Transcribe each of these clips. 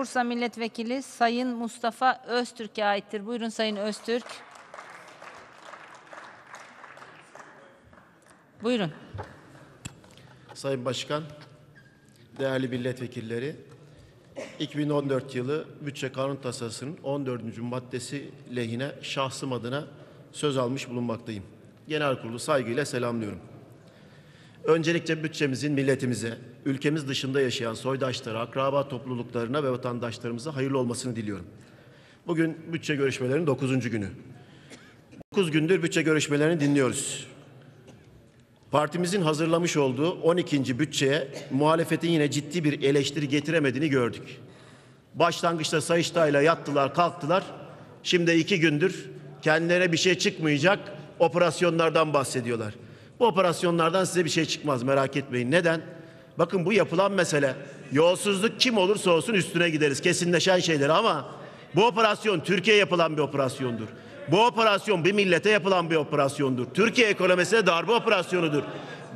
Bursa Milletvekili Sayın Mustafa Öztürk'e aittir. Buyurun Sayın Öztürk. Buyurun. Sayın Başkan, değerli milletvekilleri, 2014 yılı bütçe kanun tasarısının 14. maddesi lehine şahsım adına söz almış bulunmaktayım. Genel kurulu saygıyla selamlıyorum. Öncelikle bütçemizin milletimize, ülkemiz dışında yaşayan soydaşlara, akraba topluluklarına ve vatandaşlarımıza hayırlı olmasını diliyorum. Bugün bütçe görüşmelerinin 9. günü. 9 gündür bütçe görüşmelerini dinliyoruz. Partimizin hazırlamış olduğu 12. bütçeye muhalefetin yine ciddi bir eleştiri getiremediğini gördük. Başlangıçta Sayıştay'la yattılar, kalktılar. Şimdi iki gündür kendilerine bir şey çıkmayacak operasyonlardan bahsediyorlar. Bu operasyonlardan size bir şey çıkmaz merak etmeyin. Neden? Bakın bu yapılan mesele yolsuzluk kim olursa olsun üstüne gideriz. Kesinleşen şeyler ama bu operasyon Türkiye yapılan bir operasyondur. Bu operasyon bir millete yapılan bir operasyondur. Türkiye ekonomisine darbe operasyonudur.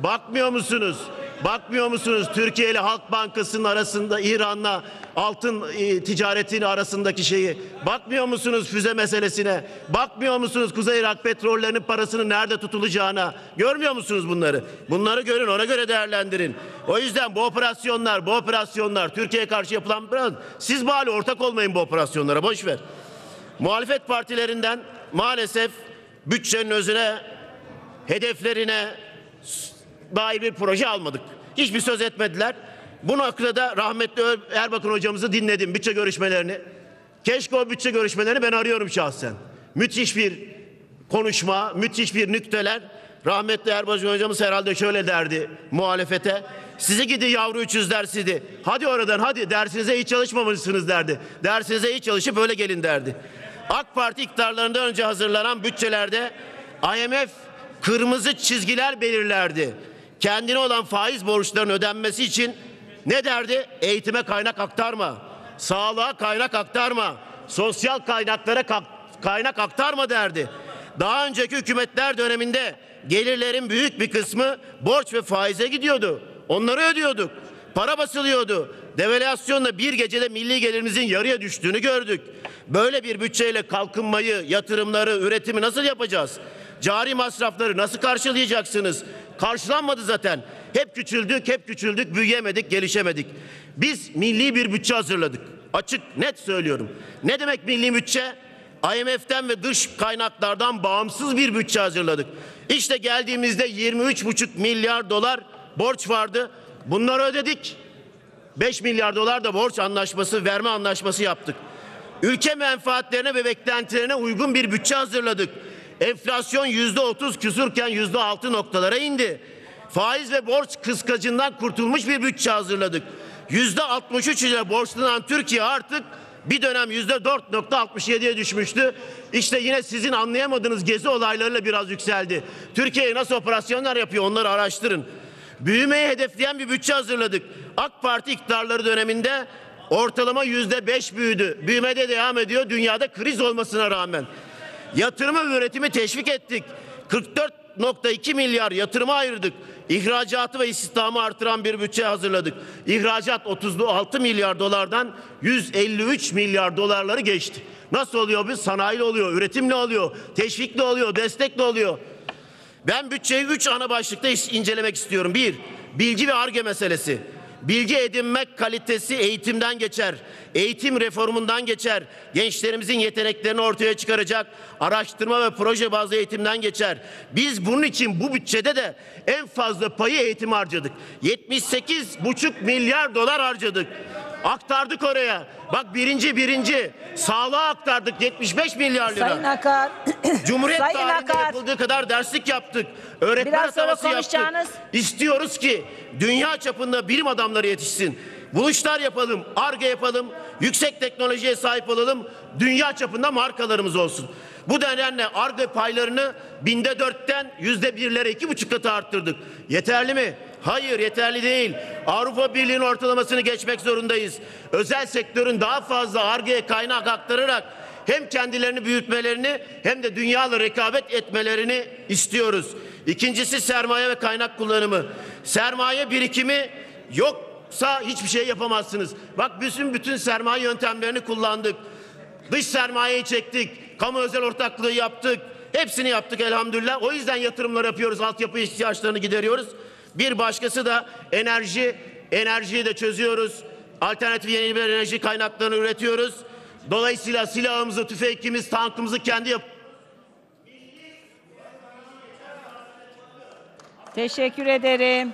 Bakmıyor musunuz? Bakmıyor musunuz Türkiye ile Halk Bankası'nın arasında İran'la altın e, arasındaki şeyi? Bakmıyor musunuz füze meselesine? Bakmıyor musunuz Kuzey Irak petrollerinin parasının nerede tutulacağına? Görmüyor musunuz bunları? Bunları görün ona göre değerlendirin. O yüzden bu operasyonlar, bu operasyonlar Türkiye'ye karşı yapılan biraz siz bari ortak olmayın bu operasyonlara boş ver. Muhalefet partilerinden maalesef bütçenin özüne, hedeflerine dair bir proje almadık. Hiçbir söz etmediler. Bu noktada rahmetli Erbakan hocamızı dinledim bütçe görüşmelerini. Keşke o bütçe görüşmelerini ben arıyorum şahsen. Müthiş bir konuşma, müthiş bir nükteler. Rahmetli Erbakan hocamız herhalde şöyle derdi muhalefete. Sizi gidi yavru 300 dersiydi. Hadi oradan hadi dersinize iyi çalışmamışsınız derdi. Dersinize iyi çalışıp öyle gelin derdi. AK Parti iktidarlarından önce hazırlanan bütçelerde IMF kırmızı çizgiler belirlerdi. Kendine olan faiz borçlarının ödenmesi için ne derdi? Eğitime kaynak aktarma, sağlığa kaynak aktarma, sosyal kaynaklara kaynak aktarma derdi. Daha önceki hükümetler döneminde gelirlerin büyük bir kısmı borç ve faize gidiyordu. Onları ödüyorduk. Para basılıyordu. Devalüasyonla bir gecede milli gelirimizin yarıya düştüğünü gördük. Böyle bir bütçeyle kalkınmayı, yatırımları, üretimi nasıl yapacağız? Cari masrafları nasıl karşılayacaksınız? Karşılanmadı zaten. Hep küçüldük, hep küçüldük, büyüyemedik, gelişemedik. Biz milli bir bütçe hazırladık. Açık, net söylüyorum. Ne demek milli bütçe? IMF'den ve dış kaynaklardan bağımsız bir bütçe hazırladık. İşte geldiğimizde 23,5 milyar dolar borç vardı. Bunları ödedik. 5 milyar dolar da borç anlaşması, verme anlaşması yaptık. Ülke menfaatlerine ve beklentilerine uygun bir bütçe hazırladık. Enflasyon yüzde otuz küsürken yüzde altı noktalara indi. Faiz ve borç kıskacından kurtulmuş bir bütçe hazırladık. Yüzde altmış üç ile borçlanan Türkiye artık bir dönem yüzde dört nokta altmış yediye düşmüştü. İşte yine sizin anlayamadığınız gezi olaylarıyla biraz yükseldi. Türkiye nasıl operasyonlar yapıyor onları araştırın. Büyümeyi hedefleyen bir bütçe hazırladık. AK Parti iktidarları döneminde ortalama yüzde beş büyüdü. Büyümede devam ediyor dünyada kriz olmasına rağmen. Yatırımı ve üretimi teşvik ettik. 44.2 milyar yatırıma ayırdık. İhracatı ve istihdamı artıran bir bütçe hazırladık. İhracat 36 milyar dolardan 153 milyar dolarları geçti. Nasıl oluyor bu? Sanayiyle oluyor, üretimle oluyor, teşvikle oluyor, destekle oluyor. Ben bütçeyi üç ana başlıkta incelemek istiyorum. Bir, bilgi ve arge meselesi. Bilgi edinmek kalitesi eğitimden geçer. Eğitim reformundan geçer. Gençlerimizin yeteneklerini ortaya çıkaracak araştırma ve proje bazlı eğitimden geçer. Biz bunun için bu bütçede de en fazla payı eğitim harcadık. 78,5 milyar dolar harcadık. Aktardık oraya. Bak birinci birinci sağlığa aktardık 75 milyar lira. Sayın Akar. Cumhuriyet Sayın tarihinde Akar. yapıldığı kadar derslik yaptık. Öğretmen Biraz sonra ataması yaptık. İstiyoruz ki dünya çapında bilim adamları yetişsin. Buluşlar yapalım, ARGE yapalım, yüksek teknolojiye sahip olalım, dünya çapında markalarımız olsun. Bu nedenle ARGE paylarını binde dörtten yüzde birlere iki buçuk katı arttırdık. Yeterli mi? Hayır yeterli değil. Avrupa Birliği'nin ortalamasını geçmek zorundayız. Özel sektörün daha fazla ARGE'ye kaynak aktararak hem kendilerini büyütmelerini hem de dünyalı rekabet etmelerini istiyoruz. İkincisi sermaye ve kaynak kullanımı. Sermaye birikimi yok Sa hiçbir şey yapamazsınız. Bak bütün bütün sermaye yöntemlerini kullandık. Dış sermayeyi çektik. Kamu özel ortaklığı yaptık. Hepsini yaptık elhamdülillah. O yüzden yatırımlar yapıyoruz. Altyapı ihtiyaçlarını gideriyoruz. Bir başkası da enerji. Enerjiyi de çözüyoruz. Alternatif yenilenebilir enerji kaynaklarını üretiyoruz. Dolayısıyla silahımızı, tüfekimiz, tankımızı kendi yap Teşekkür ederim.